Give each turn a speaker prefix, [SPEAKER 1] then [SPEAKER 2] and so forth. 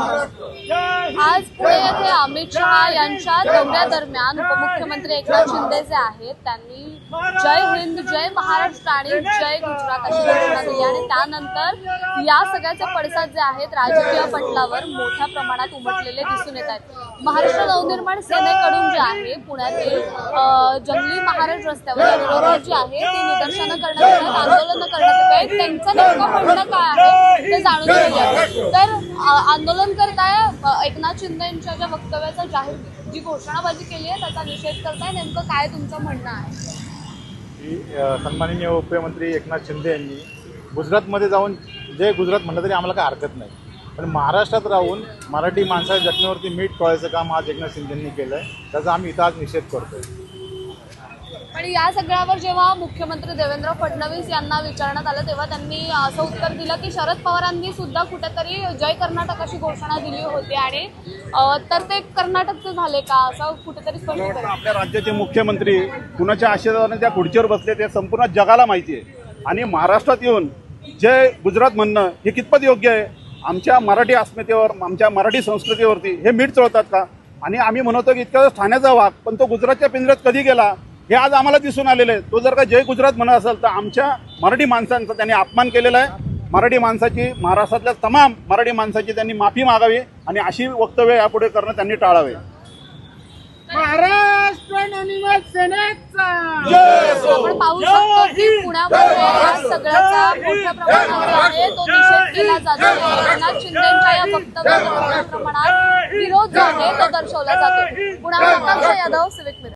[SPEAKER 1] आज पुणे येथे अमित शहा यांच्या दौऱ्यादरम्यान उपमुख्यमंत्री एकनाथ शिंदे जे आहेत त्यांनी जय हिंद जय महाराष्ट्र आणि जय गुजरात अशी घोषणा दिली आणि त्यानंतर या सगळ्याचे पडसाद जे आहेत राजकीय पटलावर मोठ्या प्रमाणात उमटलेले दिसून येत आहेत. महाराष्ट्र नवनिर्माण सेनेकडून जे आहे पुण्यातील जंगली महाराज रस्त्यावर विरोधात जी आहे ती निदर्शनं करण्यात येत आंदोलनं करण्यात येत आहेत त्यांचं नेमकं म्हणणं काय आहे ते जाणून घेऊया तर आंदोलन करताय अ, एकनाथ शिंदेच्या ज्या वक्तव्याचा जाहीर जी घोषणाबाजी केली आहे त्याचा निषेध करताय. नेमकं काय तुमचं म्हणणं आहे?
[SPEAKER 2] की सन्माननीय उपमुख्यमंत्री एकनाथ शिंदे यांनी गुजरातमध्ये जाऊन जे गुजरात म्हटलं तरी आम्हाला काय हरकत नाही. पण महाराष्ट्रात राहून मराठी माणसाच्या जखमेवरती मीठ कळायचं काम आज एकनाथ शिंदेंनी केलं आहे त्याचा आम्ही इथं आज निषेध आहे
[SPEAKER 1] पण या सगळ्यावर जेव्हा मुख्यमंत्री देवेंद्र फडणवीस यांना विचारण्यात आलं तेव्हा त्यांनी असं उत्तर दिलं की शरद पवारांनी सुद्धा कुठेतरी जय कर्नाटक अशी घोषणा दिली होती आणि तर ते कर्नाटकचे झाले का असं कुठेतरी स्पष्ट
[SPEAKER 3] आपल्या राज्याचे मुख्यमंत्री कुणाच्या आशीर्वादाने त्या खुर्चीवर बसले ते संपूर्ण जगाला माहिती आहे. आणि महाराष्ट्रात येऊन जय गुजरात म्हणणं हे कितपत योग्य आहे? आमच्या मराठी अस्मितेवर आमच्या मराठी संस्कृतीवरती हे मीठ चढवतात का? आणि आम्ही म्हणतो की इतक्या दिवस ठाण्याचा वाघ पण तो गुजरातच्या पिंजऱ्यात कधी गेला? हे आज आम्हाला दिसून आलेलं आहे. तो जर का जय गुजरात म्हणत असेल तर आमच्या मराठी माणसांचा त्यांनी अपमान केलेला आहे. मराठी माणसाची महाराष्ट्रातल्या तमाम मराठी माणसाची त्यांनी माफी मागावी आणि अशी वक्तव्य यापुढे करणं त्यांनी टाळावे.
[SPEAKER 4] महाराष्ट्र नवनिर्माण सेनेचा.
[SPEAKER 1] आपण पाहू शकतो की पुण्यामध्ये या सगळ्याचा मोठ्या प्रमाणात जो आहे. तो निषेध केला जातो. आणि एकनाथ शिंदेच्या या वक्तव्याला मोठ्या प्रमाणात विरोध जो आहे तो दर्शवला जातो. पुण्यावर आकांक्षा यादव सिविक मिरर